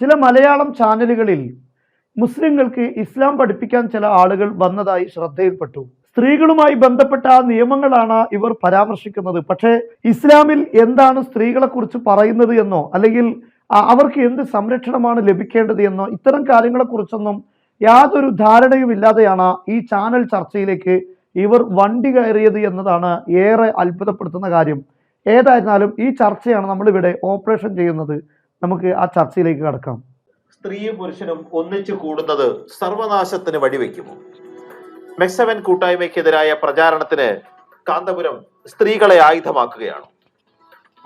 ചില മലയാളം ചാനലുകളിൽ മുസ്ലിങ്ങൾക്ക് ഇസ്ലാം പഠിപ്പിക്കാൻ ചില ആളുകൾ വന്നതായി ശ്രദ്ധയിൽപ്പെട്ടു. സ്ത്രീകളുമായി ബന്ധപ്പെട്ട ആ നിയമങ്ങളാണ് ഇവർ പരാമർശിക്കുന്നത്. പക്ഷേ ഇസ്ലാമിൽ എന്താണ് സ്ത്രീകളെക്കുറിച്ച് പറയുന്നത് എന്നോ അല്ലെങ്കിൽ അവർക്ക് എന്ത് സംരക്ഷണമാണ് ലഭിക്കേണ്ടത് എന്നോ ഇത്തരം കാര്യങ്ങളെക്കുറിച്ചൊന്നും യാതൊരു ധാരണയും ഇല്ലാതെയാണ് ഈ ചാനൽ ചർച്ചയിലേക്ക് ഇവർ വണ്ടി കയറിയത് എന്നതാണ് ഏറെ അത്ഭുതപ്പെടുത്തുന്ന കാര്യം. ഏതായിരുന്നാലും ഈ ചർച്ചയാണ് നമ്മളിവിടെ ഓപ്പറേഷൻ ചെയ്യുന്നത്. നമുക്ക് ആ ചർച്ചയിലേക്ക് കടക്കാം. സ്ത്രീയും പുരുഷനും ഒന്നിച്ചു കൂടുന്നത് സർവനാശത്തിന് വഴിവെക്കുമോ മെക്സവൻ കൂട്ടായ്മയ്ക്കെതിരായ പ്രചാരണത്തിന് കാന്തപുരം സ്ത്രീകളെ ആയുധമാക്കുകയാണ്.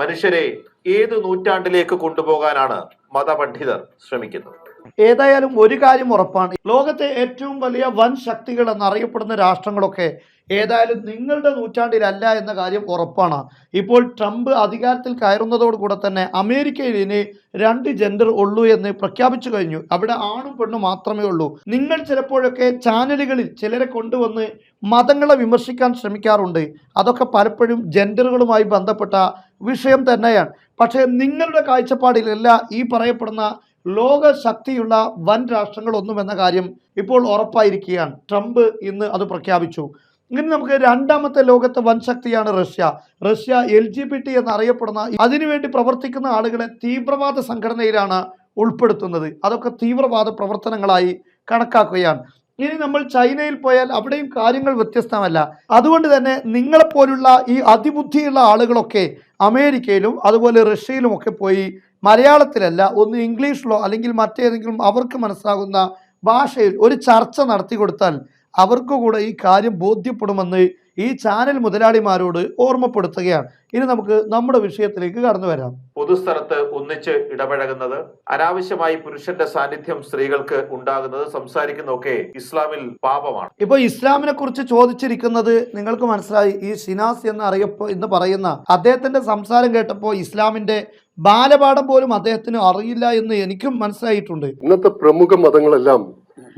മനുഷ്യരെ ഏത് നൂറ്റാണ്ടിലേക്ക് കൊണ്ടുപോകാനാണ് മതപണ്ഡിതർ ശ്രമിക്കുന്നത്? ഏതായാലും ഒരു കാര്യം ഉറപ്പാണ്. ലോകത്തെ ഏറ്റവും വലിയ വൻ ശക്തികൾ എന്നറിയപ്പെടുന്ന രാഷ്ട്രങ്ങളൊക്കെ ഏതായാലും നിങ്ങളുടെ നൂറ്റാണ്ടിലല്ല എന്ന കാര്യം ഉറപ്പാണ്. ഇപ്പോൾ ട്രംപ് അധികാരത്തിൽ കയറുന്നതോടുകൂടെ തന്നെ അമേരിക്കയിൽ ഇനി രണ്ട് ജെൻഡർ ഉള്ളൂ എന്ന് പ്രഖ്യാപിച്ചു കഴിഞ്ഞു. അവിടെ ആണും പെണ്ണും മാത്രമേ ഉള്ളൂ. നിങ്ങൾ ചിലപ്പോഴൊക്കെ ചാനലുകളിൽ ചിലരെ കൊണ്ടുവന്ന് മതങ്ങളെ വിമർശിക്കാൻ ശ്രമിക്കാറുണ്ട്. അതൊക്കെ പലപ്പോഴും ജെൻഡറുകളുമായി ബന്ധപ്പെട്ട വിഷയം തന്നെയാണ്. പക്ഷേ നിങ്ങളുടെ കാഴ്ചപ്പാടിലല്ല ഈ പറയപ്പെടുന്ന ലോക ശക്തിയുള്ള വൻ രാഷ്ട്രങ്ങളൊന്നും എന്ന കാര്യം ഇപ്പോൾ ഉറപ്പായിരിക്കുകയാണ്. ട്രംപ് ഇന്ന് അത് പ്രഖ്യാപിച്ചു. ഇനി നമുക്ക് രണ്ടാമത്തെ ലോകത്തെ വൻ ശക്തിയാണ് Russia. Russia L G B T എന്നറിയപ്പെടുന്ന അതിനുവേണ്ടി പ്രവർത്തിക്കുന്ന ആളുകളെ തീവ്രവാദ സംഘടനയിലാണ് ഉൾപ്പെടുത്തുന്നത്. അതൊക്കെ തീവ്രവാദ പ്രവർത്തനങ്ങളായി കണക്കാക്കുകയാണ്. ഇനി നമ്മൾ ചൈനയിൽ പോയാൽ അവിടെയും കാര്യങ്ങൾ വ്യത്യസ്തമല്ല. അതുകൊണ്ട് തന്നെ നിങ്ങളെപ്പോലുള്ള ഈ അതിബുദ്ധിയുള്ള ആളുകളൊക്കെ അമേരിക്കയിലും അതുപോലെ റഷ്യയിലും ഒക്കെ പോയി മലയാളത്തിലല്ല ഒന്ന് ഇംഗ്ലീഷിലോ അല്ലെങ്കിൽ മറ്റേതെങ്കിലും അവർക്ക് മനസ്സിലാകുന്ന ഭാഷയിൽ ഒരു ചർച്ച നടത്തി കൊടുത്താൽ അവർക്ക് കൂടെ ഈ കാര്യം ബോധ്യപ്പെടുമെന്ന് ഈ ചാനൽ മുതലാളിമാരോട് ഓർമ്മപ്പെടുത്തുകയാണ്. ഇനി നമുക്ക് നമ്മുടെ വിഷയത്തിലേക്ക് കടന്നു വരാം. പൊതുസ്ഥലത്ത് ഒന്നിച്ച് ഇടപഴകുന്നത് അനാവശ്യമായി പുരുഷന്റെ സാന്നിധ്യം സ്ത്രീകൾക്ക് ഉണ്ടാകുന്നത് സംസാരിക്കുന്നതൊക്കെ ഇസ്ലാമിൽ പാപമാണ്. ഇപ്പൊ ഇസ്ലാമിനെ കുറിച്ച് ചോദിച്ചിരിക്കുന്നത് നിങ്ങൾക്ക് മനസ്സിലായി ഈ ഷിനാസ് എന്ന് അറിയപ്പോ എന്ന് പറയുന്ന അദ്ദേഹത്തിന്റെ സംസാരം കേട്ടപ്പോ ഇസ്ലാമിന്റെ ബാലപാഠം പോലും അദ്ദേഹത്തിന് അറിയില്ല എന്ന് എനിക്കും മനസ്സിലായിട്ടുണ്ട്. ഇന്നത്തെ പ്രമുഖ മതങ്ങളെല്ലാം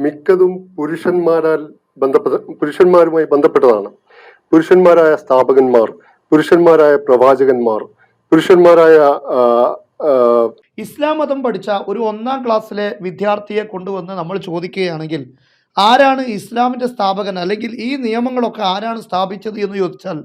മിക്കതും പുരുഷന്മാരാൽ ബന്ധപ്പെട്ട പുരുഷന്മാരുമായി ബന്ധപ്പെട്ടതാണ്. പുരുഷന്മാരായ സ്ഥാപകന്മാർ പുരുഷന്മാരായ പ്രവാചകന്മാർ പുരുഷന്മാരായ ഇസ്ലാം മതം പഠിച്ച ഒരു ഒന്നാം ക്ലാസ്സിലെ വിദ്യാർത്ഥിയെ കൊണ്ടുവന്ന് നമ്മൾ ചോദിക്കുകയാണെങ്കിൽ ആരാണ് ഇസ്ലാമിന്റെ സ്ഥാപകൻ? അല്ലെങ്കിൽ ഈ നിയമങ്ങളൊക്കെ ആരാണ് സ്ഥാപിച്ചത് എന്ന് ചോദിച്ചാൽ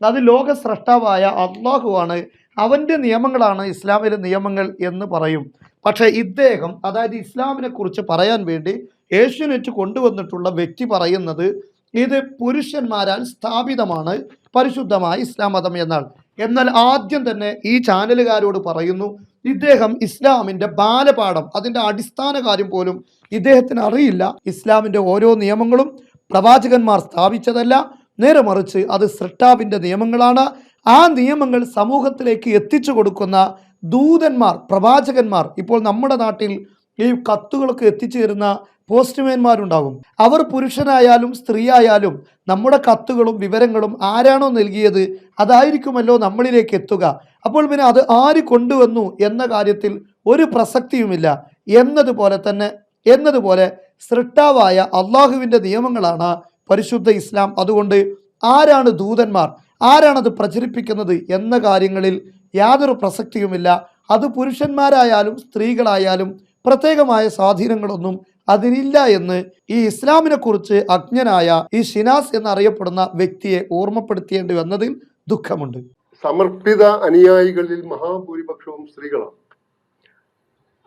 അത് ലോക സ്രഷ്ടാവായ അള്ളാഹുവാണ് അവന്റെ നിയമങ്ങളാണ് ഇസ്ലാമിലെ നിയമങ്ങൾ എന്ന് പറയും. പക്ഷേ ഇദ്ദേഹം അതായത് ഇസ്ലാമിനെ കുറിച്ച് പറയാൻ വേണ്ടി ഏഷ്യനെറ്റ് കൊണ്ടുവന്നിട്ടുള്ള വ്യക്തി പറയുന്നത് ഇത് പുരുഷന്മാരാൽ സ്ഥാപിതമാണ് പരിശുദ്ധമായ ഇസ്ലാം മതം എന്നാണ് എന്നാൽ ആദ്യം തന്നെ ഈ ചാനലുകാരോട് പറയുന്നു ഇദ്ദേഹം ഇസ്ലാമിന്റെ ബാലപാഠം അതിന്റെ അടിസ്ഥാന കാര്യം പോലും ഇദ്ദേഹത്തിന് അറിയില്ല. ഇസ്ലാമിന്റെ ഓരോ നിയമങ്ങളും പ്രവാചകന്മാർ സ്ഥാപിച്ചതല്ല നേരെ മറിച്ച് അത് സൃഷ്ടാവിന്റെ നിയമങ്ങളാണ്. ആ നിയമങ്ങൾ സമൂഹത്തിലേക്ക് എത്തിച്ചു കൊടുക്കുന്ന ദൂതന്മാർ പ്രവാചകന്മാർ ഇപ്പോൾ നമ്മുടെ നാട്ടിൽ ഈ കത്തുകളൊക്കെ എത്തിച്ചു തരുന്ന പോസ്റ്റ്മാൻമാരുണ്ടാകും. അവർ പുരുഷനായാലും സ്ത്രീയായാലും നമ്മുടെ കത്തുകളും വിവരങ്ങളും ആരാണോ നൽകിയത് അതായിരിക്കുമല്ലോ നമ്മളിലേക്ക് എത്തുക. അപ്പോൾ പിന്നെ അത് ആര് കൊണ്ടുവന്നു എന്ന കാര്യത്തിൽ ഒരു പ്രസക്തിയുമില്ല. എന്നതുപോലെ തന്നെ എന്നതുപോലെ സൃഷ്ടാവായ അള്ളാഹുവിന്റെ നിയമങ്ങളാണ് പരിശുദ്ധ ഇസ്ലാം. അതുകൊണ്ട് ആരാണ് ദൂതന്മാർ? ആരാണത് പ്രചരിപ്പിക്കുന്നത് എന്ന കാര്യങ്ങളിൽ യാതൊരു പ്രസക്തിയുമില്ല. അത് പുരുഷന്മാരായാലും സ്ത്രീകളായാലും പ്രത്യേകമായ സ്വാധീനങ്ങളൊന്നും അതിനില്ല എന്ന് ഈ ഇസ്ലാമിനെ കുറിച്ച് അജ്ഞനായ ഈ ഷിനാസ് എന്നറിയപ്പെടുന്ന വ്യക്തിയെ ഓർമ്മപ്പെടുത്തേണ്ടി വന്നതിൽ ദുഃഖമുണ്ട്. സമർപ്പിത അനുയായികളിൽ മഹാഭൂരിപക്ഷവും സ്ത്രീകളാണ്.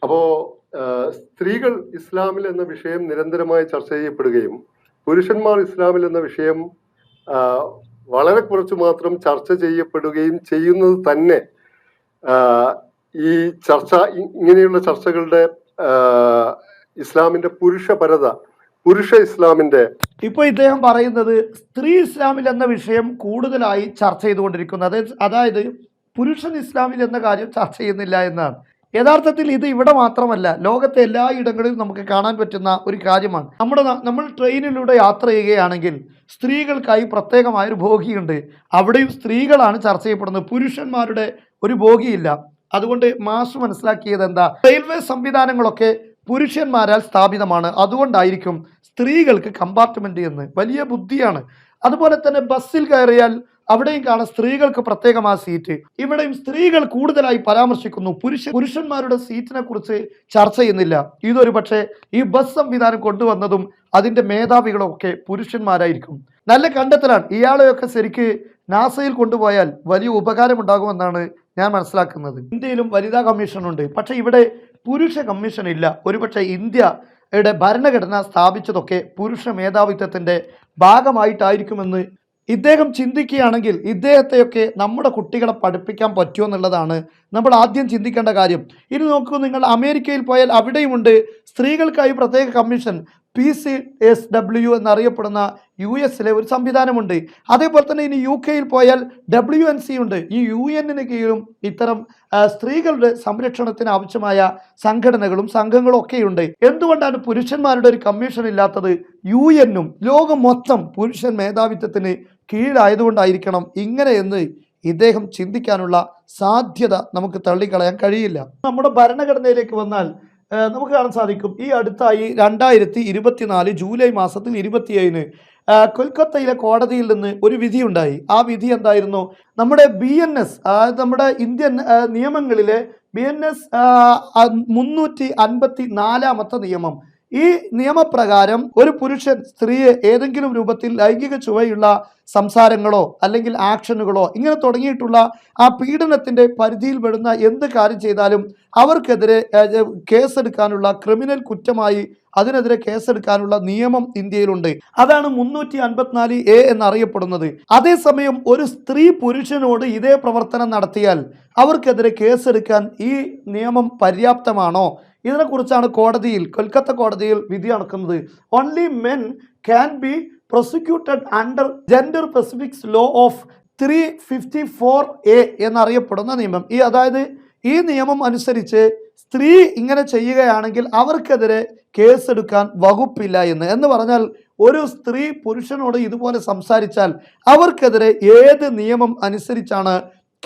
അപ്പോ സ്ത്രീകൾ ഇസ്ലാമിൽ എന്ന വിഷയം നിരന്തരമായി ചർച്ച ചെയ്യപ്പെടുകയും പുരുഷന്മാർ ഇസ്ലാമിൽ എന്ന വിഷയം വളരെ കുറച്ച് മാത്രം ചർച്ച ചെയ്യപ്പെടുകയും ചെയ്യുന്നത് തന്നെ ഈ ചർച്ച ഇങ്ങനെയുള്ള ചർച്ചകളുടെ ഇസ്ലാമിന്റെ പുരുഷപരത പുരുഷ ഇസ്ലാമിന്റെ ഇപ്പോൾ ഇദ്ദേഹം പറയുന്നത് സ്ത്രീ ഇസ്ലാമിൽ എന്ന വിഷയം കൂടുതലായി ചർച്ച ചെയ്തുകൊണ്ടിരിക്കുന്നത് അതായത് പുരുഷൻ ഇസ്ലാമിൽ എന്ന കാര്യം ചർച്ച ചെയ്യുന്നില്ല എന്നാണ്. യഥാർത്ഥത്തിൽ ഇത് ഇവിടെ മാത്രമല്ല ലോകത്തെ എല്ലാ ഇടങ്ങളിലും നമുക്ക് കാണാൻ പറ്റുന്ന ഒരു കാര്യമാണ്. നമ്മുടെ നമ്മൾ ട്രെയിനിലൂടെ യാത്ര ചെയ്യുകയാണെങ്കിൽ സ്ത്രീകൾക്കായി പ്രത്യേകമായ ഒരു ബോഗിയുണ്ട്. അവിടെയും സ്ത്രീകളാണ് ചർച്ച ചെയ്യപ്പെടുന്നത്. പുരുഷന്മാരുടെ ഒരു ബോഗിയില്ല. അതുകൊണ്ട് മാഷ് മനസ്സിലാക്കിയത് എന്താ റെയിൽവേ സംവിധാനങ്ങളൊക്കെ പുരുഷന്മാരാൽ സ്ഥാപിതമാണ്. അതുകൊണ്ടായിരിക്കും സ്ത്രീകൾക്ക് കമ്പാർട്ട്മെന്റ് എന്ന് വലിയ ബുദ്ധിയാണ്. അതുപോലെ തന്നെ ബസ്സിൽ കയറിയാൽ അവിടെയും കാണാം സ്ത്രീകൾക്ക് പ്രത്യേകമായ സീറ്റ് ഇവിടെയും സ്ത്രീകൾ കൂടുതലായി പരാമർശിക്കുന്നു. പുരുഷ പുരുഷന്മാരുടെ സീറ്റിനെ കുറിച്ച് ചർച്ച ചെയ്യുന്നില്ല. ഇതൊരു പക്ഷേ ഈ ബസ് സംവിധാനം കൊണ്ടുവന്നതും അതിന്റെ മേധാവികളൊക്കെ പുരുഷന്മാരായിരിക്കും. നല്ല കണ്ടെത്തലാണ്. ഇയാളെയൊക്കെ ശരിക്ക് നാസയിൽ കൊണ്ടുപോയാൽ വലിയ ഉപകാരമുണ്ടാകുമെന്നാണ് ഞാൻ മനസ്സിലാക്കുന്നത്. ഇന്ത്യയിലും വനിതാ കമ്മീഷൻ ഉണ്ട് പക്ഷേ ഇവിടെ പുരുഷ കമ്മീഷൻ ഇല്ല. ഒരുപക്ഷെ ഇന്ത്യയുടെ ഭരണഘടന സ്ഥാപിച്ചതൊക്കെ പുരുഷ മേധാവിത്വത്തിന്റെ ഭാഗമായിട്ടായിരിക്കുമെന്ന് ഇദ്ദേഹം ചിന്തിക്കുകയാണെങ്കിൽ ഇദ്ദേഹത്തെയൊക്കെ നമ്മുടെ കുട്ടികളെ പഠിപ്പിക്കാൻ പറ്റുമോ എന്നുള്ളതാണ് നമ്മൾ ആദ്യം ചിന്തിക്കേണ്ട കാര്യം. ഇനി നോക്കൂ നിങ്ങൾ അമേരിക്കയിൽ പോയാൽ അവിടെയുമുണ്ട്. സ്ത്രീകൾക്കായി പ്രത്യേക commission. P C S W എന്നറിയപ്പെടുന്ന യു എസിലെ ഒരു സംവിധാനമുണ്ട്. അതേപോലെ തന്നെ ഇനി യു കെയിൽ പോയാൽ ഡബ്ല്യു എൻ സി ഉണ്ട്. ഈ യു എന്നിന് കീഴും ഇത്തരം സ്ത്രീകളുടെ സംരക്ഷണത്തിന് ആവശ്യമായ സംഘടനകളും സംഘങ്ങളും ഒക്കെയുണ്ട്. എന്തുകൊണ്ടാണ് പുരുഷന്മാരുടെ ഒരു കമ്മീഷൻ ഇല്ലാത്തത് യു എന്നും ലോകം മൊത്തം പുരുഷൻ മേധാവിത്വത്തിന് കീഴായതുകൊണ്ടായിരിക്കണം ഇങ്ങനെയെന്ന് ഇദ്ദേഹം ചിന്തിക്കാനുള്ള സാധ്യത നമുക്ക് തള്ളിക്കളയാൻ കഴിയില്ല. നമ്മുടെ ഭരണഘടനയിലേക്ക് വന്നാൽ നമുക്ക് കാണാൻ സാധിക്കും. ഈ അടുത്തായി രണ്ടായിരത്തി ഇരുപത്തിനാല് ജൂലൈ മാസത്തിൽ ഇരുപത്തിയേഴിന് കൊൽക്കത്തയിലെ കോടതിയിൽ നിന്ന് ഒരു വിധിയുണ്ടായി. ആ വിധി എന്തായിരുന്നു? നമ്മുടെ ബി എൻ എസ് നമ്മുടെ ഇന്ത്യൻ നിയമങ്ങളിലെ ബി എൻ എസ് മുന്നൂറ്റി അൻപത്തി നാലാമത്തെ നിയമം. ഈ നിയമപ്രകാരം ഒരു പുരുഷൻ സ്ത്രീയെ ഏതെങ്കിലും രൂപത്തിൽ ലൈംഗിക ചുവയുള്ള സംസാരങ്ങളോ അല്ലെങ്കിൽ ആക്ഷനുകളോ ഇങ്ങനെ തുടങ്ങിയിട്ടുള്ള ആ പീഡനത്തിന്റെ പരിധിയിൽ പെടുന്ന എന്ത് കാര്യം ചെയ്താലും അവർക്കെതിരെ കേസെടുക്കാനുള്ള ക്രിമിനൽ കുറ്റമായി അതിനെതിരെ കേസെടുക്കാനുള്ള നിയമം ഇന്ത്യയിലുണ്ട്. അതാണ് മുന്നൂറ്റി അൻപത്തിനാല് എ എന്നറിയപ്പെടുന്നത്. അതേസമയം ഒരു സ്ത്രീ പുരുഷനോട് ഇതേ പ്രവർത്തനം നടത്തിയാൽ അവർക്കെതിരെ കേസെടുക്കാൻ ഈ നിയമം പര്യാപ്തമാണോ? ഇതിനെക്കുറിച്ചാണ് കോടതിയിൽ കൊൽക്കത്ത കോടതിയിൽ വിധി നടക്കുന്നത്. Only men can be prosecuted under gender specifics law of three fifty four A എന്നറിയപ്പെടുന്ന നിയമം. ഈ അതായത് ഈ നിയമം അനുസരിച്ച് സ്ത്രീ ഇങ്ങനെ ചെയ്യുകയാണെങ്കിൽ അവർക്കെതിരെ കേസെടുക്കാൻ വകുപ്പില്ല എന്ന്. എന്ന് പറഞ്ഞാൽ ഒരു സ്ത്രീ പുരുഷനോട് ഇതുപോലെ സംസാരിച്ചാൽ അവർക്കെതിരെ ഏത് നിയമം അനുസരിച്ചാണ്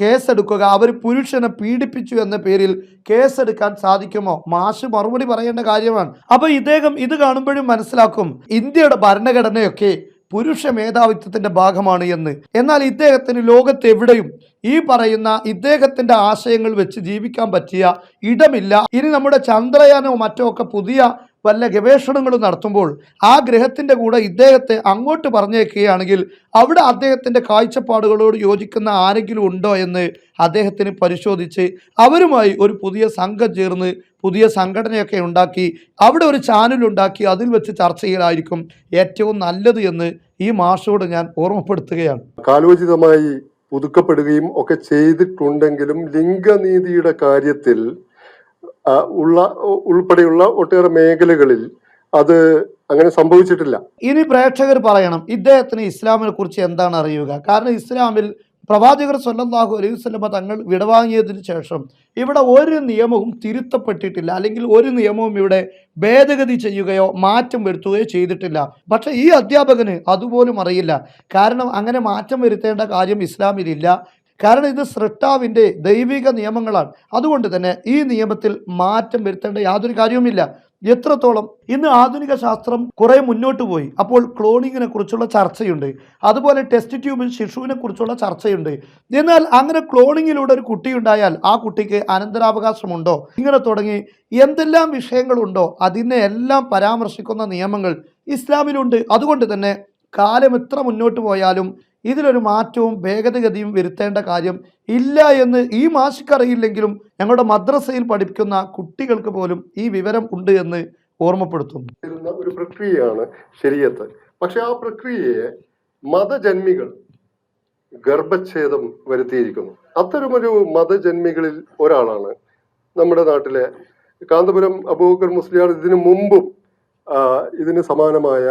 കേസെടുക്കുക അവർ പുരുഷനെ പീഡിപ്പിച്ചു എന്ന പേരിൽ കേസെടുക്കാൻ സാധിക്കുമോ? മാഷ് മറുപടി പറയേണ്ട കാര്യമാണ്. അപ്പൊ ഇദ്ദേഹം ഇത് കാണുമ്പോഴും മനസ്സിലാക്കും ഇന്ത്യയുടെ ഭരണഘടനയൊക്കെ പുരുഷ മേധാവിത്വത്തിന്റെ ഭാഗമാണ് എന്ന്. എന്നാൽ ഇദ്ദേഹത്തിന് ലോകത്ത് എവിടെയും ഈ പറയുന്ന ഇദ്ദേഹത്തിന്റെ ആശയങ്ങൾ വെച്ച് ജീവിക്കാൻ പറ്റിയ ഇടമില്ല. ഇനി നമ്മുടെ ചന്ദ്രയാനോ മറ്റോ ഒക്കെ പുതിയ വല്ല ഗവേഷണങ്ങളും നടത്തുമ്പോൾ ആ ഗ്രഹത്തിന്റെ കൂടെ ഇദ്ദേഹത്തെ അങ്ങോട്ട് പറഞ്ഞേക്കുകയാണെങ്കിൽ അവിടെ അദ്ദേഹത്തിന്റെ കാഴ്ചപ്പാടുകളോട് യോജിക്കുന്ന ആരെങ്കിലും ഉണ്ടോ എന്ന് അദ്ദേഹത്തിന് പരിശോധിച്ച് അവരുമായി ഒരു പുതിയ സംഘം ചേർന്ന് പുതിയ സംഘടനയൊക്കെ ഉണ്ടാക്കി അവിടെ ഒരു ചാനൽ ഉണ്ടാക്കി അതിൽ വെച്ച് ചർച്ച ചെയ്യലായിരിക്കും ഏറ്റവും നല്ലത് എന്ന് ഈ മാഷോട് ഞാൻ ഓർമ്മപ്പെടുത്തുകയാണ്. കാലോചിതമായി പുതുക്കപ്പെടുകയും ഒക്കെ ചെയ്തിട്ടുണ്ടെങ്കിലും ലിംഗനീതിയുടെ കാര്യത്തിൽ ഉള്ള ഉൾപ്പെടെയുള്ള ഒട്ടേറെ മേഖലകളിൽ അത് അങ്ങനെ സംഭവിച്ചിട്ടില്ല. ഇനി പ്രേക്ഷകർ പറയണം ഇദ്ദേഹത്തിന് ഇസ്ലാമിനെ കുറിച്ച് എന്താണ് അറിയുക? കാരണം ഇസ്ലാമിൽ പ്രവാചകർ സല്ലല്ലാഹു അലൈഹി വസല്ലമ തങ്ങൾ വിടവാങ്ങിയതിനു ശേഷം ഇവിടെ ഒരു നിയമവും തിരുത്തപ്പെട്ടിട്ടില്ല. അല്ലെങ്കിൽ ഒരു നിയമവും ഇവിടെ ഭേദഗതി ചെയ്യുകയോ മാറ്റം വരുത്തുകയോ ചെയ്തിട്ടില്ല. പക്ഷെ ഈ അധ്യാപകന് അതുപോലും അറിയില്ല. കാരണം അങ്ങനെ മാറ്റം വരുത്തേണ്ട കാര്യം ഇസ്ലാമിലില്ല. കാരണം ഇത് സൃഷ്ടാവിന്റെ ദൈവിക നിയമങ്ങളാണ്. അതുകൊണ്ട് തന്നെ ഈ നിയമത്തിൽ മാറ്റം വരുത്തേണ്ട യാതൊരു കാര്യവുമില്ല. എത്രത്തോളം ഇന്ന് ആധുനിക ശാസ്ത്രം കുറെ മുന്നോട്ട് പോയി. അപ്പോൾ ക്ലോണിങ്ങിനെ കുറിച്ചുള്ള ചർച്ചയുണ്ട്. അതുപോലെ ടെസ്റ്റ് ട്യൂബിൽ ശിശുവിനെ കുറിച്ചുള്ള ചർച്ചയുണ്ട്. എന്നാൽ അങ്ങനെ ക്ലോണിങ്ങിലൂടെ ഒരു കുട്ടിയുണ്ടായാൽ ആ കുട്ടിക്ക് അനന്തരാവകാശമുണ്ടോ? ഇങ്ങനെ തുടങ്ങി എന്തെല്ലാം വിഷയങ്ങളുണ്ടോ? അതിനെ എല്ലാം പരാമർശിക്കുന്ന നിയമങ്ങൾ ഇസ്ലാമിലുണ്ട്. അതുകൊണ്ട് തന്നെ കാലം എത്ര മുന്നോട്ട് പോയാലും ഇതിലൊരു മാറ്റവും ഭേദഗതിയും വരുത്തേണ്ട കാര്യം ഇല്ല എന്ന് ഈ മാഷിക്കറിയില്ലെങ്കിലും ഞങ്ങളുടെ മദ്രസയിൽ പഠിക്കുന്ന കുട്ടികൾക്ക് പോലും ഈ വിവരം ഉണ്ട് എന്ന് ഓർമ്മപ്പെടുത്തുന്നു. ഒരു പ്രക്രിയയാണ് ശരിയത്ത് പക്ഷെ ആ പ്രക്രിയയെ മതജന്മികൾ ഗർഭച്ഛേദം വരുത്തിയിരിക്കുന്നു. അത്തരമൊരു മതജന്മികളിൽ ഒരാളാണ് നമ്മുടെ നാട്ടിലെ കാന്തപുരം അബൂബക്കർ മുസ്ലിയാർ. ഇതിനു മുമ്പും ഇതിന് സമാനമായ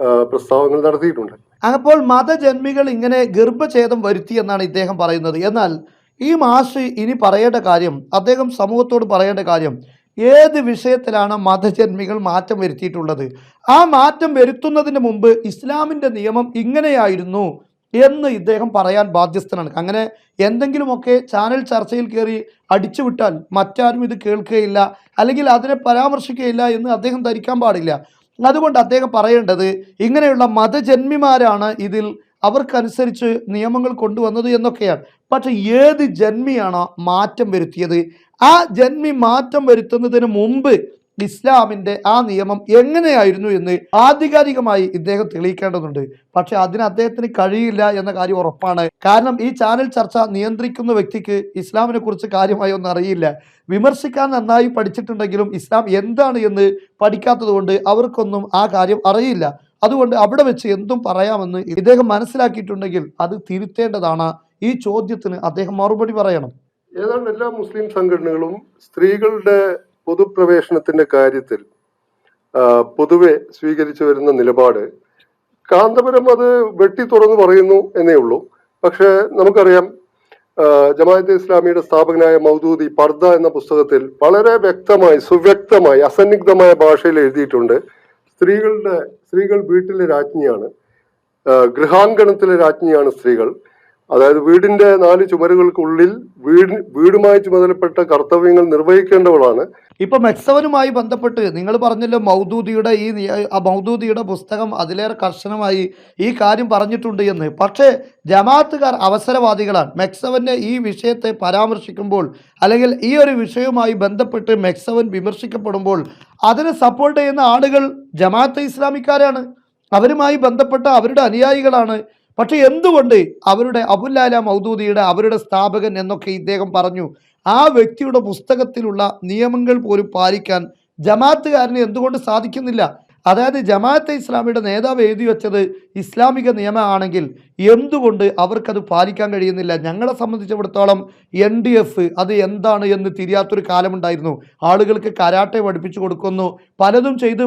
ആ, പ്രസ്താവങ്ങൾ നടത്തിയിട്ടുണ്ട്. അപ്പോൾ മതജന്മികൾ ഇങ്ങനെ ഗർഭഛേദം വരുത്തി എന്നാണ് ഇദ്ദേഹം പറയുന്നത്. എന്നാൽ ഈ മാഷ് ഇനി പറയേണ്ട കാര്യം അദ്ദേഹം സമൂഹത്തോട് പറയേണ്ട കാര്യം ഏത് വിഷയത്തിലാണ് മതജന്മികൾ മാറ്റം വരുത്തിയിട്ടുള്ളത്? ആ മാറ്റം വരുത്തുന്നതിന് മുമ്പ് ഇസ്ലാമിന്റെ നിയമം ഇങ്ങനെയായിരുന്നു എന്ന് ഇദ്ദേഹം പറയാൻ ബാധ്യസ്ഥനാണ്. അങ്ങനെ എന്തെങ്കിലുമൊക്കെ ചാനൽ ചർച്ചയിൽ കയറി അടിച്ചുവിട്ടാൽ മറ്റാരും ഇത് കേൾക്കുകയില്ല അല്ലെങ്കിൽ അതിനെ പരാമർശിക്കുകയില്ല എന്ന് അദ്ദേഹം ധരിക്കാൻ പാടില്ല. അതുകൊണ്ട് അദ്ദേഹം പറയേണ്ടത് ഇങ്ങനെയുള്ള മതജന്മിമാരാണ് ഇതിൽ അവർക്കനുസരിച്ച് നിയമങ്ങൾ കൊണ്ടുവന്നത് എന്നൊക്കെയാണ്. പക്ഷെ ഏത് ജന്മിയാണോ മാറ്റം വരുത്തിയത്? ആ ജന്മി മാറ്റം വരുത്തുന്നതിന് മുമ്പ് ഇസ്ലാമിന്റെ ആ നിയമം എങ്ങനെയായിരുന്നു എന്ന് ആധികാരികമായി ഇദ്ദേഹം തെളിയിക്കേണ്ടതുണ്ട്. പക്ഷെ അതിന് അദ്ദേഹത്തിന് കഴിയില്ല എന്ന കാര്യം ഉറപ്പാണ്. കാരണം ഈ ചാനൽ ചർച്ച നിയന്ത്രിക്കുന്ന വ്യക്തിക്ക് ഇസ്ലാമിനെ കുറിച്ച് കാര്യമായി ഒന്നും അറിയില്ല. വിമർശിക്കാൻ നന്നായി പഠിച്ചിട്ടുണ്ടെങ്കിലും ഇസ്ലാം എന്താണ് എന്ന് പഠിക്കാത്തതുകൊണ്ട് അവർക്കൊന്നും ആ കാര്യം അറിയില്ല. അതുകൊണ്ട് അവിടെ വെച്ച് എന്തും പറയാമെന്ന് ഇദ്ദേഹം മനസ്സിലാക്കിയിട്ടുണ്ടെങ്കിൽ അത് തിരുത്തേണ്ടതാണ്. ഈ ചോദ്യത്തിന് അദ്ദേഹം മറുപടി പറയണം. ഏതാണ്ട് എല്ലാ മുസ്ലിം സംഘടനകളും സ്ത്രീകളുടെ പൊതുപ്രവേശനത്തിന്റെ കാര്യത്തിൽ പൊതുവെ സ്വീകരിച്ചു വരുന്ന നിലപാട് കാന്തപുരം അത് വെട്ടി തുറന്നു പറയുന്നു എന്നേ ഉള്ളൂ. പക്ഷെ നമുക്കറിയാം ജമാഅത്തെ ഇസ്ലാമിയുടെ സ്ഥാപകനായ മൗദൂദി പർദ എന്ന പുസ്തകത്തിൽ വളരെ വ്യക്തമായി സുവ്യക്തമായി അസന്നിഗ്ധമായ ഭാഷയിൽ എഴുതിയിട്ടുണ്ട്. സ്ത്രീകളുടെ സ്ത്രീകൾ വീട്ടിലെ രാജ്ഞിയാണ്. ഗൃഹാങ്കണത്തിലെ രാജ്ഞിയാണ് സ്ത്രീകൾ. അതായത് വീടിന്റെ നാല് ചുമരുകൾക്കുള്ളിൽ വീട് വീടുമായി ചുമതലപ്പെട്ട കർത്തവ്യങ്ങൾ നിർവഹിക്കേണ്ടവളാണ്. ഇപ്പൊ മെക്സവനുമായി ബന്ധപ്പെട്ട് നിങ്ങൾ പറഞ്ഞല്ലോ മൗദൂദിയുടെ ഈ മൗദൂദിയുടെ പുസ്തകം അതിലേറെ കർശനമായി ഈ കാര്യം പറഞ്ഞിട്ടുണ്ട് എന്ന്. പക്ഷേ ജമാഅത്തുകാർ അവസരവാദികളാണ്. മെക്സവന്റെ ഈ വിഷയത്തെ പരാമർശിക്കുമ്പോൾ അല്ലെങ്കിൽ ഈ ഒരു വിഷയവുമായി ബന്ധപ്പെട്ട് മെക്സവൻ വിമർശിക്കപ്പെടുമ്പോൾ അതിനെ സപ്പോർട്ട് ചെയ്യുന്ന ആളുകൾ ജമാഅത്ത് ഇസ്ലാമിക്കാരാണ്. അവരുമായി ബന്ധപ്പെട്ട അവരുടെ അനുയായികളാണ്. പക്ഷേ എന്തുകൊണ്ട് അവരുടെ അബുല്ലാല മൗദൂദിയുടെ അവരുടെ സ്ഥാപകൻ എന്നൊക്കെ ഇദ്ദേഹം പറഞ്ഞു? ആ വ്യക്തിയുടെ പുസ്തകത്തിലുള്ള നിയമങ്ങൾ പോലും പാലിക്കാൻ ജമാഅത്തുകാരന് എന്തുകൊണ്ട് സാധിക്കുന്നില്ല? അതായത് ജമാഅത്തെ ഇസ്ലാമിയുടെ നേതാവ് എഴുതി വെച്ചത് ഇസ്ലാമിക നിയമമാണെങ്കിൽ എന്തുകൊണ്ട് അവർക്കത് പാലിക്കാൻ കഴിയുന്നില്ല? ഞങ്ങളെ സംബന്ധിച്ചിടത്തോളം എൻ ഡി എഫ് അത് എന്താണ് എന്ന് തിരിയാത്തൊരു കാലമുണ്ടായിരുന്നു. ആളുകൾക്ക് കരാട്ടെ പഠിപ്പിച്ചു കൊടുക്കുന്നു. പലതും ചെയ്ത്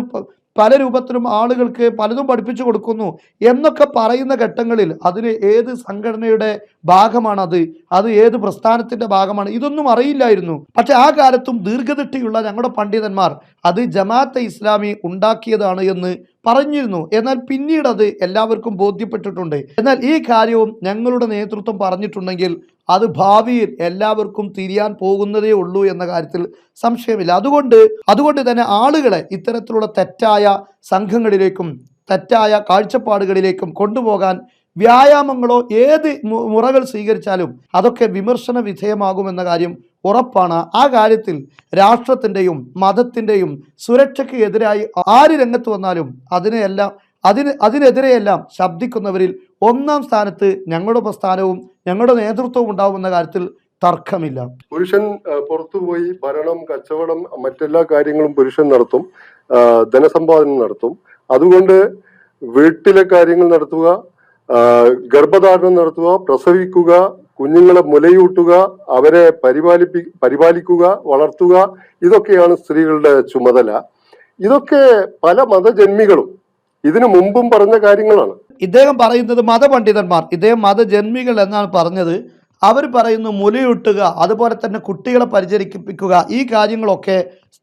പല രൂപത്തിലും ആളുകൾക്ക് പലതും പഠിപ്പിച്ചു കൊടുക്കുന്നു എന്നൊക്കെ പറയുന്ന ഘട്ടങ്ങളിൽ അതിന് ഏത് സംഘടനയുടെ ഭാഗമാണത്? അത് ഏത് പ്രസ്ഥാനത്തിന്റെ ഭാഗമാണ്? ഇതൊന്നും അറിയില്ലായിരുന്നു. പക്ഷെ ആ കാലത്തും ദീർഘദൃഷ്ടിയുള്ള ഞങ്ങളുടെ പണ്ഡിതന്മാർ അത് ജമാഅത്തെ ഇസ്ലാമി ഉണ്ടാക്കിയതാണ് എന്ന് പറഞ്ഞിരുന്നു. എന്നാൽ പിന്നീട് അത് എല്ലാവർക്കും ബോധ്യപ്പെട്ടിട്ടുണ്ട്. എന്നാൽ ഈ കാര്യവും ഞങ്ങളുടെ നേതൃത്വം പറഞ്ഞിട്ടുണ്ടെങ്കിൽ അത് ഭാവിയിൽ എല്ലാവർക്കും തിരിയാൻ പോകുന്നതേ ഉള്ളൂ എന്ന കാര്യത്തിൽ സംശയമില്ല. അതുകൊണ്ട് അതുകൊണ്ട് തന്നെ ആളുകളെ ഇത്തരത്തിലുള്ള തെറ്റായ സംഘങ്ങളിലേക്കും തെറ്റായ കാഴ്ചപ്പാടുകളിലേക്കും കൊണ്ടുപോകാൻ വ്യായാമങ്ങളോ ഏത് മുറകൾ സ്വീകരിച്ചാലും അതൊക്കെ വിമർശന വിധേയമാകുമെന്ന കാര്യം ഉറപ്പാണ്. ആ കാര്യത്തിൽ രാഷ്ട്രത്തിന്റെയും മതത്തിന്റെയും സുരക്ഷയ്ക്ക് എതിരായി ആര് രംഗത്ത് വന്നാലും അതിനെയെല്ലാം അതിന് അതിനെതിരെയെല്ലാം ശബ്ദിക്കുന്നവരിൽ ഒന്നാം സ്ഥാനത്ത് ഞങ്ങളുടെ പ്രസ്ഥാനവും ഞങ്ങളുടെ നേതൃത്വവും ഉണ്ടാവുമെന്ന കാര്യത്തിൽ തർക്കമില്ല. പുരുഷൻ പുറത്തുപോയി ഭരണം കച്ചവടം മറ്റെല്ലാ കാര്യങ്ങളും പുരുഷൻ നടത്തും ധനസമ്പാദനം നടത്തും. അതുകൊണ്ട് വീട്ടിലെ കാര്യങ്ങൾ നടത്തുക ഗർഭധാരണം നടത്തുക പ്രസവിക്കുക കുഞ്ഞുങ്ങളെ മുലയൂട്ടുക അവരെ പരിപാലിപ്പി പരിപാലിക്കുക വളർത്തുക ഇതൊക്കെയാണ് സ്ത്രീകളുടെ ചുമതല. ഇതൊക്കെ പല മതജന്മികളും ഇതിനു മുമ്പും പറഞ്ഞ കാര്യങ്ങളാണ്. ഇദ്ദേഹം പറയുന്നത് മതപണ്ഡിതന്മാർ ഇദ്ദേഹം മതജന്മികൾ എന്നാണ് പറഞ്ഞത്. അവർ പറയുന്നു മുലയൂട്ടുക അതുപോലെ തന്നെ കുട്ടികളെ പരിചരിപ്പിക്കുക ഈ കാര്യങ്ങളൊക്കെ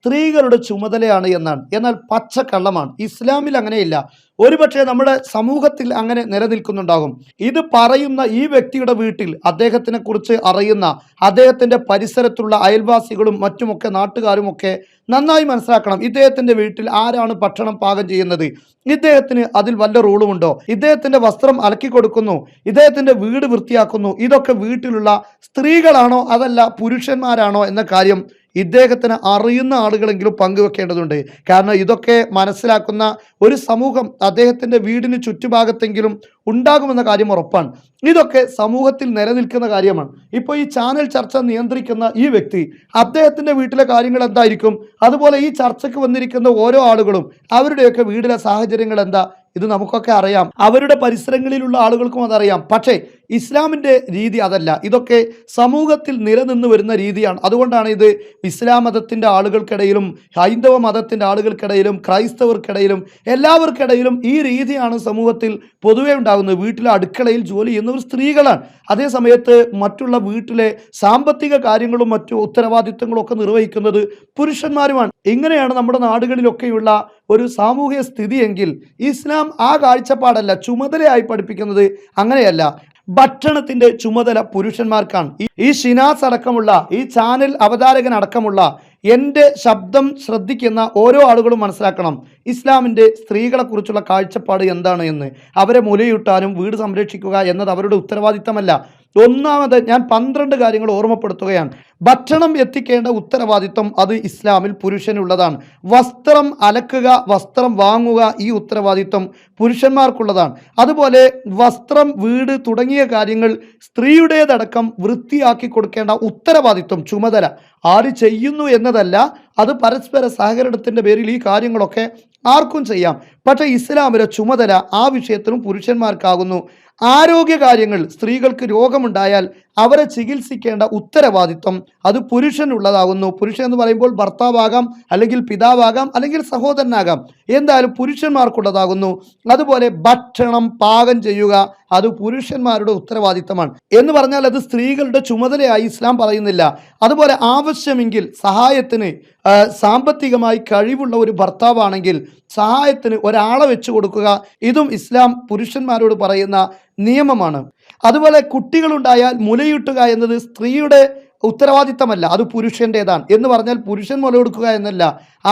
സ്ത്രീകളുടെ ചുമതലയാണ് എന്നാണ്. എന്നാൽ പച്ചക്കള്ളമാണ്. ഇസ്ലാമിൽ അങ്ങനെയില്ല. ഒരുപക്ഷെ നമ്മുടെ സമൂഹത്തിൽ അങ്ങനെ നിലനിൽക്കുന്നുണ്ടാകും. ഇത് പറയുന്ന ഈ വ്യക്തിയുടെ വീട്ടിൽ അദ്ദേഹത്തിനെ കുറിച്ച് അറിയുന്ന അദ്ദേഹത്തിന്റെ പരിസരത്തുള്ള അയൽവാസികളും മറ്റുമൊക്കെ നാട്ടുകാരുമൊക്കെ നന്നായി മനസ്സിലാക്കണം ഇദ്ദേഹത്തിന്റെ വീട്ടിൽ ആരാണ് ഭക്ഷണം പാകം ചെയ്യുന്നത്. ഇദ്ദേഹത്തിന് അതിൽ വല്ല റൂളുമുണ്ടോ? ഇദ്ദേഹത്തിന്റെ വസ്ത്രം അലക്കി കൊടുക്കുന്നു. ഇദ്ദേഹത്തിന്റെ വീട് വൃത്തിയാക്കുന്നു. ഇതൊക്കെ വീട്ടിലുള്ള സ്ത്രീകളാണോ അതല്ല പുരുഷന്മാരാണോ എന്ന കാര്യം ഇദ്ദേഹത്തിന് അറിയുന്ന ആളുകളെങ്കിലും പങ്കുവെക്കേണ്ടതുണ്ട്. കാരണം ഇതൊക്കെ മനസ്സിലാക്കുന്ന ഒരു സമൂഹം അദ്ദേഹത്തിന്റെ വീടിന് ചുറ്റുഭാഗത്തെങ്കിലും ഉണ്ടാകുമെന്ന കാര്യം ഉറപ്പാണ്. ഇതൊക്കെ സമൂഹത്തിൽ നിലനിൽക്കുന്ന കാര്യമാണ്. ഇപ്പോൾ ഈ ചാനൽ ചർച്ച നിയന്ത്രിക്കുന്ന ഈ വ്യക്തി അദ്ദേഹത്തിന്റെ വീട്ടിലെ കാര്യങ്ങൾ എന്തായിരിക്കും? അതുപോലെ ഈ ചർച്ചയ്ക്ക് വന്നിരിക്കുന്ന ഓരോ ആളുകളും അവരുടെയൊക്കെ വീടിലെ സാഹചര്യങ്ങൾ എന്താ? ഇത് നമുക്കൊക്കെ അറിയാം. അവരുടെ പരിസരങ്ങളിലുള്ള ആളുകൾക്കും അതറിയാം. പക്ഷേ ഇസ്ലാമിന്റെ രീതി അതല്ല. ഇതൊക്കെ സമൂഹത്തിൽ നിലനിന്ന് വരുന്ന രീതിയാണ്. അതുകൊണ്ടാണ് ഇത് ഇസ്ലാം മതത്തിന്റെ ആളുകൾക്കിടയിലും ഹൈന്ദവ മതത്തിന്റെ ആളുകൾക്കിടയിലും ക്രൈസ്തവർക്കിടയിലും എല്ലാവർക്കിടയിലും ഈ രീതിയാണ് സമൂഹത്തിൽ പൊതുവേ ഉണ്ടാകുന്നത്. വീട്ടിലെ അടുക്കളയിൽ ജോലി ചെയ്യുന്നവർ സ്ത്രീകളാണ്. അതേ സമയത്ത് മറ്റുള്ള വീട്ടിലെ സാമ്പത്തിക കാര്യങ്ങളും മറ്റു ഉത്തരവാദിത്തങ്ങളും ഒക്കെ നിർവഹിക്കുന്നത് പുരുഷന്മാരുമാണ്. ഇങ്ങനെയാണ് നമ്മുടെ നാടുകളിലൊക്കെയുള്ള ഒരു സാമൂഹിക സ്ഥിതിയെങ്കിൽ ഇസ്ലാം ആ കാഴ്ചപ്പാടല്ല ചുമതലയായി പഠിപ്പിക്കുന്നത് അങ്ങനെയല്ല. ഭക്ഷണത്തിന്റെ ചുമതല പുരുഷന്മാർക്കാണ്. ഈ- ഷിനാസ് അടക്കമുള്ള ഈ ചാനൽ അവതാരകൻ അടക്കമുള്ള എന്റെ ശബ്ദം ശ്രദ്ധിക്കുന്ന ഓരോ ആളുകളും മനസ്സിലാക്കണം ഇസ്ലാമിന്റെ സ്ത്രീകളെക്കുറിച്ചുള്ള കാഴ്ചപ്പാട് എന്താണ് എന്ന്. അവരെ മുലയൂട്ടാനും വീട് സംരക്ഷിക്കുക എന്നത് അവരുടെ ഉത്തരവാദിത്തമല്ല. ഒന്നാമത് ഞാൻ പന്ത്രണ്ട് കാര്യങ്ങൾ ഓർമ്മപ്പെടുത്തുകയാണ്. ഭക്ഷണം എത്തിക്കേണ്ട ഉത്തരവാദിത്വം അത് ഇസ്ലാമിൽ പുരുഷനുള്ളതാണ്. വസ്ത്രം അലക്കുക വസ്ത്രം വാങ്ങുക ഈ ഉത്തരവാദിത്വം പുരുഷന്മാർക്കുള്ളതാണ്. അതുപോലെ വസ്ത്രം വീട് തുടങ്ങിയ കാര്യങ്ങൾ സ്ത്രീയുടേതടക്കം വൃത്തിയാക്കി കൊടുക്കേണ്ട ഉത്തരവാദിത്വം ചുമതല. ആര് ചെയ്യുന്നു എന്നതല്ല അത് പരസ്പര സഹകരണത്തിന്റെ പേരിൽ ഈ കാര്യങ്ങളൊക്കെ ആർക്കും ചെയ്യാം. പക്ഷേ ഇസ്ലാമിലെ ചുമതല ആ വിഷയത്തിലും പുരുഷന്മാർക്കാകുന്നു. ആരോഗ്യ കാര്യങ്ങൾ സ്ത്രീകൾക്ക് രോഗമുണ്ടായാൽ അവരെ ചികിത്സിക്കേണ്ട ഉത്തരവാദിത്വം അത് പുരുഷനുള്ളതാകുന്നു. പുരുഷൻ എന്ന് പറയുമ്പോൾ ഭർത്താവാകാം അല്ലെങ്കിൽ പിതാവാകാം അല്ലെങ്കിൽ സഹോദരനാകാം. എന്തായാലും പുരുഷന്മാർക്കുള്ളതാകുന്നു. അതുപോലെ ഭക്ഷണം പാകം ചെയ്യുക അത് പുരുഷന്മാരുടെ ഉത്തരവാദിത്തമാണ്. എന്ന് പറഞ്ഞാൽ അത് സ്ത്രീകളുടെ ചുമതലയായി ഇസ്ലാം പറയുന്നില്ല. അതുപോലെ ആവശ്യമെങ്കിൽ സഹായത്തിന് സാമ്പത്തികമായി കഴിവുള്ള ഒരു ഭർത്താവാണെങ്കിൽ സഹായത്തിന് ഒരാളെ വെച്ചു കൊടുക്കുക. ഇതും ഇസ്ലാം പുരുഷന്മാരോട് പറയുന്ന നിയമമാണ്. അതുപോലെ കുട്ടികളുണ്ടായാൽ മുലയൂട്ടുക എന്നത് സ്ത്രീയുടെ ഉത്തരവാദിത്തമല്ല അത് പുരുഷന്റെതാണ്. എന്ന് പറഞ്ഞാൽ പുരുഷൻ മുല കൊടുക്കുക എന്നല്ല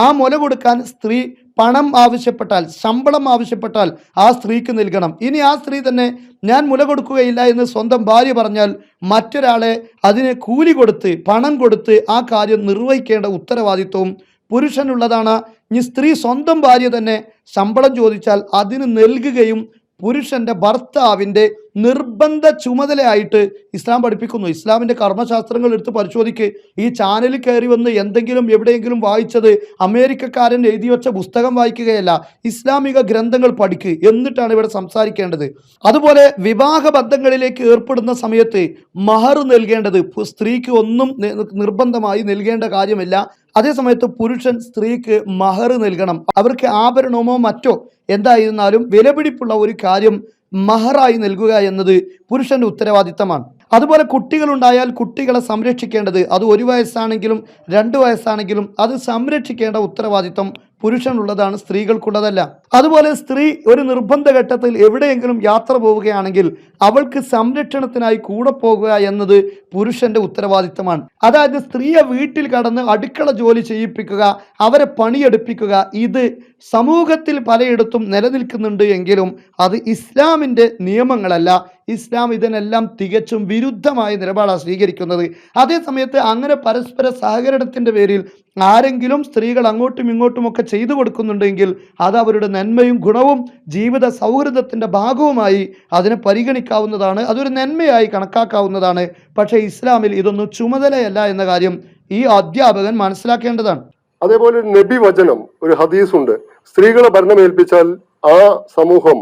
ആ മുല കൊടുക്കാൻ സ്ത്രീ പണം ആവശ്യപ്പെട്ടാൽ ശമ്പളം ആവശ്യപ്പെട്ടാൽ ആ സ്ത്രീക്ക് നൽകണം. ഇനി ആ സ്ത്രീ തന്നെ ഞാൻ മുല കൊടുക്കുകയില്ല എന്ന് സ്വന്തം ഭാര്യ പറഞ്ഞാൽ മറ്റൊരാളെ അതിന് കൂലി കൊടുത്ത് പണം കൊടുത്ത് ആ കാര്യം നിർവഹിക്കേണ്ട ഉത്തരവാദിത്വവും പുരുഷനുള്ളതാണ്. ഇനി സ്ത്രീ സ്വന്തം ഭാര്യ തന്നെ ശമ്പളം ചോദിച്ചാൽ അതിന് നൽകുകയും പുരുഷന്റെ ഭർത്താവിന്റെ നിർബന്ധ ചുമതലയായിട്ട് ഇസ്ലാം പഠിപ്പിക്കുന്നു. ഇസ്ലാമിന്റെ കർമ്മശാസ്ത്രങ്ങൾ എടുത്ത് പരിശോധിക്ക്. ഈ ചാനലിൽ കയറി വന്ന് എന്തെങ്കിലും എവിടെയെങ്കിലും വായിച്ചത് അമേരിക്കക്കാരൻ എഴുതി വെച്ച പുസ്തകം വായിക്കുകയല്ല. ഇസ്ലാമിക ഗ്രന്ഥങ്ങൾ പഠിക്ക്. എന്നിട്ടാണ് ഇവിടെ സംസാരിക്കേണ്ടത്. അതുപോലെ വിവാഹ ബന്ധങ്ങളിലേക്ക് ഏർപ്പെടുന്ന സമയത്ത് മഹർ നൽകേണ്ടത്. സ്ത്രീക്ക് ഒന്നും നിർബന്ധമായി നൽകേണ്ട കാര്യമില്ല. അതേസമയത്ത് പുരുഷൻ സ്ത്രീക്ക് മഹർ നൽകണം. അവർക്ക് ആഭരണമോ മറ്റോ എന്തായിരുന്നാലും വിലപിടിപ്പുള്ള ഒരു കാര്യം മഹറായി നൽകുക എന്നത് പുരുഷന്റെ ഉത്തരവാദിത്തമാണ്. അതുപോലെ കുട്ടികളുണ്ടായാൽ കുട്ടികളെ സംരക്ഷിക്കേണ്ടത് അത് ഒരു വയസ്സാണെങ്കിലും രണ്ട് വയസ്സാണെങ്കിലും അത് സംരക്ഷിക്കേണ്ട ഉത്തരവാദിത്തം പുരുഷനുള്ളതാണ് സ്ത്രീകൾക്കുള്ളതല്ല. അതുപോലെ സ്ത്രീ ഒരു നിർബന്ധ ഘട്ടത്തിൽ എവിടെയെങ്കിലും യാത്ര പോവുകയാണെങ്കിൽ അവൾക്ക് സംരക്ഷണത്തിനായി കൂടെ പോകുക എന്നത് പുരുഷന്റെ ഉത്തരവാദിത്തമാണ്. അതായത് സ്ത്രീയെ വീട്ടിൽ കടന്ന് അടുക്കള ജോലി ചെയ്യിപ്പിക്കുക അവരെ പണിയെടുപ്പിക്കുക ഇത് സമൂഹത്തിൽ പലയിടത്തും നിലനിൽക്കുന്നുണ്ട് എങ്കിലും അത് ഇസ്ലാമിന്റെ നിയമങ്ങളല്ല. ഇസ്ലാം ഇതിനെല്ലാം തികച്ചും വിരുദ്ധമായ നിലപാടാണ് സ്വീകരിക്കുന്നത്. അതേസമയത്ത് അങ്ങനെ പരസ്പര സഹകരണത്തിന്റെ പേരിൽ ആരെങ്കിലും സ്ത്രീകൾ അങ്ങോട്ടും ഇങ്ങോട്ടുമൊക്കെ ചെയ്തു കൊടുക്കുന്നുണ്ടെങ്കിൽ അത് അവരുടെ നന്മയും ഗുണവും ജീവിത സൗഹൃദത്തിന്റെ ഭാഗവുമായി അതിനെ പരിഗണിക്കാവുന്നതാണ്. അതൊരു നന്മയായി കണക്കാക്കാവുന്നതാണ്. പക്ഷേ ഇസ്ലാമിൽ ഇതൊന്നും ചുമതലയല്ല എന്ന കാര്യം ഈ അധ്യാപകൻ മനസ്സിലാക്കേണ്ടതാണ്. അതേപോലെ ഒരു നബി വചനം ഒരു ഹദീസ് ഉണ്ട് സ്ത്രീകളെ ഭരണമേൽപ്പിച്ചാൽ ആ സമൂഹം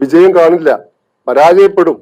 വിജയം കാണില്ല പരാജയപ്പെടും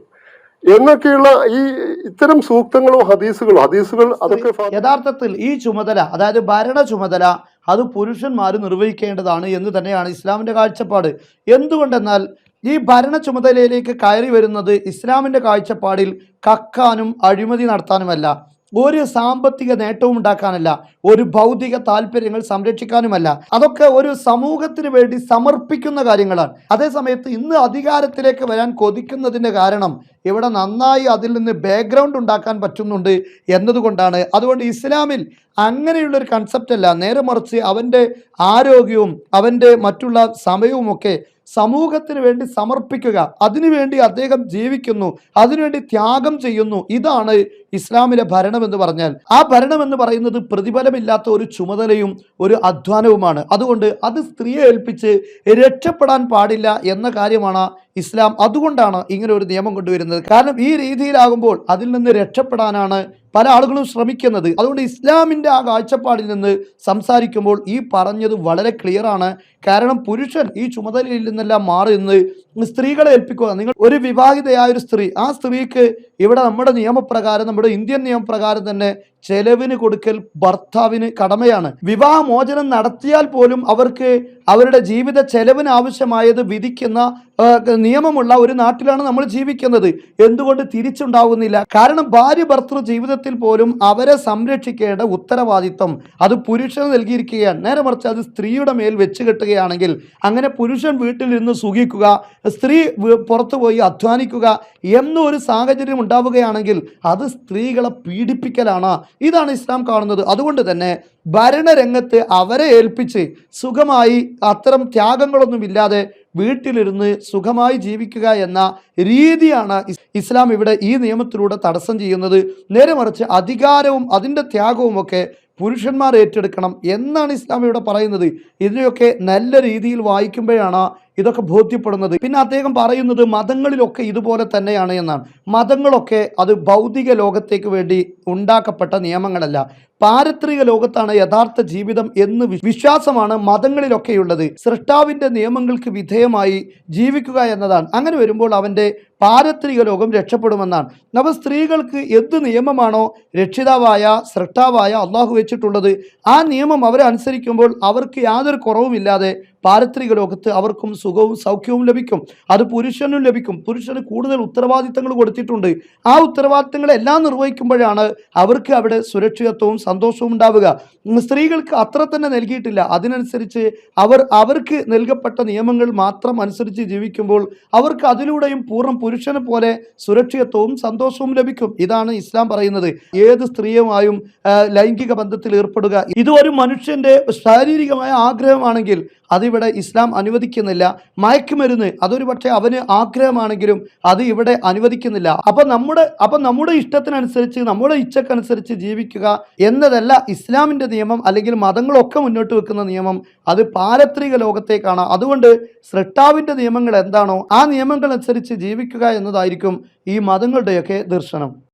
എന്നൊക്കെയുള്ള ഈ ഇത്തരം സൂക്തങ്ങളും ഹദീസുകളും ഹദീസുകൾ അതൊക്കെ യഥാർത്ഥത്തിൽ ഈ ചുമതല അതായത് ഭരണ ചുമതല അത് പുരുഷന്മാർ നിർവഹിക്കേണ്ടതാണ് എന്ന് തന്നെയാണ് ഇസ്ലാമിന്റെ കാഴ്ചപ്പാട്. എന്തുകൊണ്ടെന്നാൽ ഈ ഭരണ ചുമതലയിലേക്ക് കയറി വരുന്നത് ഇസ്ലാമിന്റെ കാഴ്ചപ്പാടിൽ കക്കാനും അഴിമതി നടത്താനുമല്ല. ഒരു സാമ്പത്തിക നേട്ടവും ഉണ്ടാക്കാനല്ല ഒരു ഭൗതിക താല്പര്യങ്ങൾ സംരക്ഷിക്കാനുമല്ല. അതൊക്കെ ഒരു സമൂഹത്തിന് വേണ്ടി സമർപ്പിക്കുന്ന കാര്യങ്ങളാണ്. അതേസമയത്ത് ഇന്ന് അധികാരത്തിലേക്ക് വരാൻ കൊതിക്കുന്നതിന്റെ കാരണം ഇവിടെ നന്നായി അതിൽ നിന്ന് ബാക്ക്ഗ്രൗണ്ട് ഉണ്ടാക്കാൻ പറ്റുന്നുണ്ട് എന്നതുകൊണ്ടാണ്. അതുകൊണ്ട് ഇസ്ലാമിൽ അങ്ങനെയുള്ളൊരു കൺസെപ്റ്റ് അല്ല. നേരെ മറിച്ച് അവന്റെ ആരോഗ്യവും അവന്റെ മറ്റുള്ള സമയവുമൊക്കെ സമൂഹത്തിന് വേണ്ടി സമർപ്പിക്കുക. അതിനുവേണ്ടി അദ്ദേഹം ജീവിക്കുന്നു. അതിനുവേണ്ടി ത്യാഗം ചെയ്യുന്നു. ഇതാണ് ഇസ്ലാമിലെ ഭരണം എന്ന് പറഞ്ഞാൽ. ആ ഭരണം എന്ന് പറയുന്നത് പ്രതിഫലമില്ലാത്ത ഒരു ചുമതലയും ഒരു അധ്വാനവുമാണ്. അതുകൊണ്ട് അത് സ്ത്രീയെ ഏൽപ്പിച്ച് രക്ഷപ്പെടാൻ പാടില്ല എന്ന കാര്യമാണ് ഇസ്ലാം. അതുകൊണ്ടാണ് ഇങ്ങനെ ഒരു നിയമം കൊണ്ടുവരുന്നത്. കാരണം ഈ രീതിയിലാകുമ്പോൾ അതിൽ നിന്ന് രക്ഷപ്പെടാനാണ് പല ആളുകളും ശ്രമിക്കുന്നത്. അതുകൊണ്ട് ഇസ്ലാമിന്റെ ആ കാഴ്ചപ്പാടിൽ നിന്ന് സംസാരിക്കുമ്പോൾ ഈ പറഞ്ഞത് വളരെ ക്ലിയർ ആണ്. കാരണം പുരുഷൻ ഈ ചുമതലയിൽ നിന്നെല്ലാം മാറി നിന്ന് സ്ത്രീകളെ ഏൽപ്പിക്കുക. നിങ്ങൾ ഒരു വിവാഹിതയായ ഒരു സ്ത്രീ ആ സ്ത്രീക്ക് ഇവിടെ നമ്മുടെ നിയമപ്രകാരം നമ്മുടെ ഇന്ത്യൻ നിയമപ്രകാരം തന്നെ ചെലവിന് കൊടുക്കൽ ഭർത്താവിന് കടമയാണ്. വിവാഹമോചനം നടത്തിയാൽ പോലും അവർക്ക് അവരുടെ ജീവിത ചെലവിന് ആവശ്യമായത് വിധിക്കുന്ന നിയമമുള്ള ഒരു നാട്ടിലാണ് നമ്മൾ ജീവിക്കുന്നത്. എന്തുകൊണ്ട് തിരിച്ചുണ്ടാവുന്നില്ല? കാരണം ഭാര്യ ഭർത്തൃ ജീവിതത്തിൽ പോലും അവരെ സംരക്ഷിക്കേണ്ട ഉത്തരവാദിത്വം അത് പുരുഷന് നൽകിയിരിക്കുകയാണ്. നേരെ മറിച്ച് അത് സ്ത്രീയുടെ മേൽ വെച്ച് കെട്ടുകയാണെങ്കിൽ അങ്ങനെ പുരുഷൻ വീട്ടിൽ വീട്ടിലിരുന്ന് സുഖിക്കുക സ്ത്രീ പുറത്തു പോയി അധ്വാനിക്കുക എന്നൊരു സാഹചര്യം ഉണ്ടാവുകയാണെങ്കിൽ അത് സ്ത്രീകളെ പീഡിപ്പിക്കലാണ്. ഇതാണ് ഇസ്ലാം കാണുന്നത്. അതുകൊണ്ട് തന്നെ ഭരണരംഗത്ത് അവരെ ഏൽപ്പിച്ച് സുഖമായി അത്തരം ത്യാഗങ്ങളൊന്നുമില്ലാതെ വീട്ടിലിരുന്ന് സുഖമായി ജീവിക്കുക എന്ന രീതിയാണ് ഇസ്ലാം ഇവിടെ ഈ നിയമത്തിലൂടെ തടസ്സം ചെയ്യുന്നത്. നേരെ മറിച്ച് അധികാരവും അതിന്റെ ത്യാഗവും ഒക്കെ പുരുഷന്മാർ ഏറ്റെടുക്കണം എന്നാണ് ഇസ്ലാം ഇവിടെ പറയുന്നത്. ഇതിനെയൊക്കെ നല്ല രീതിയിൽ വായിക്കുമ്പോഴാണ് ഇതൊക്കെ ബോധ്യപ്പെടുന്നത്. പിന്നെ അദ്ദേഹം പറയുന്നത് മതങ്ങളിലൊക്കെ ഇതുപോലെ തന്നെയാണ് എന്നാണ്. മതങ്ങളൊക്കെ അത് ഭൗതിക ലോകത്തേക്ക് വേണ്ടി ഉണ്ടാക്കപ്പെട്ട നിയമങ്ങളല്ല. പാരത്രിക ലോകത്താണ് യഥാർത്ഥ ജീവിതം എന്ന് വിശ്വാസമാണ് മതങ്ങളിലൊക്കെയുള്ളത്. സൃഷ്ടാവിന്റെ നിയമങ്ങൾക്ക് വിധേയമായി ജീവിക്കുക എന്നതാണ്. അങ്ങനെ വരുമ്പോൾ അവന്റെ പാരത്രിക ലോകം രക്ഷപ്പെടുമെന്നാണ്. നവ സ്ത്രീകൾക്ക് എന്ത് നിയമമാണോ രക്ഷിതാവായ സൃഷ്ടാവായ അള്ളാഹു വെച്ചിട്ടുള്ളത് ആ നിയമം അവരെ അനുസരിക്കുമ്പോൾ അവർക്ക് യാതൊരു കുറവുമില്ലാതെ പാരത്രിക ലോകത്ത് അവർക്കും സുഖവും സൗഖ്യവും ലഭിക്കും. അത് പുരുഷനും ലഭിക്കും. പുരുഷന് കൂടുതൽ ഉത്തരവാദിത്തങ്ങൾ കൊടുത്തിട്ടുണ്ട്. ആ ഉത്തരവാദിത്തങ്ങളെല്ലാം നിർവഹിക്കുമ്പോഴാണ് അവർക്ക് അവിടെ സുരക്ഷിതത്വവും സന്തോഷവും ഉണ്ടാവുക. സ്ത്രീകൾക്ക് അത്ര തന്നെ നൽകിയിട്ടില്ല. അതിനനുസരിച്ച് അവർ അവർക്ക് നൽകപ്പെട്ട നിയമങ്ങൾ മാത്രം അനുസരിച്ച് ജീവിക്കുമ്പോൾ അവർക്ക് അതിലൂടെയും പൂർണ പുരുഷനെ പോലെ സുരക്ഷിതത്വവും സന്തോഷവും ലഭിക്കും. ഇതാണ് ഇസ്ലാം പറയുന്നത്. ഏത് സ്ത്രീയുമായും ലൈംഗിക ബന്ധത്തിൽ ഏർപ്പെടുക. ഇത് ഒരു മനുഷ്യന്റെ ശാരീരികമായ ആഗ്രഹമാണെങ്കിൽ അതിവിടെ ഇസ്ലാം അനുവദിക്കുന്നില്ല. മയക്കുമരുന്ന് അതൊരു പക്ഷേ അവന് ആഗ്രഹമാണെങ്കിലും അത് ഇവിടെ അനുവദിക്കുന്നില്ല. അപ്പം നമ്മുടെ അപ്പം നമ്മുടെ ഇഷ്ടത്തിനനുസരിച്ച് നമ്മുടെ ഇച്ഛക്കനുസരിച്ച് ജീവിക്കുക എന്നതല്ല ഇസ്ലാമിന്റെ നിയമം അല്ലെങ്കിൽ മതങ്ങളൊക്കെ മുന്നോട്ട് വെക്കുന്ന നിയമം. അത് പാരത്രിക ലോകത്തേക്കാണ്. അതുകൊണ്ട് സൃഷ്ടാവിന്റെ നിയമങ്ങൾ എന്താണോ ആ നിയമങ്ങൾ അനുസരിച്ച് ജീവിക്കുക എന്നതായിരിക്കും ഈ മതങ്ങളുടെയൊക്കെ ദർശനം.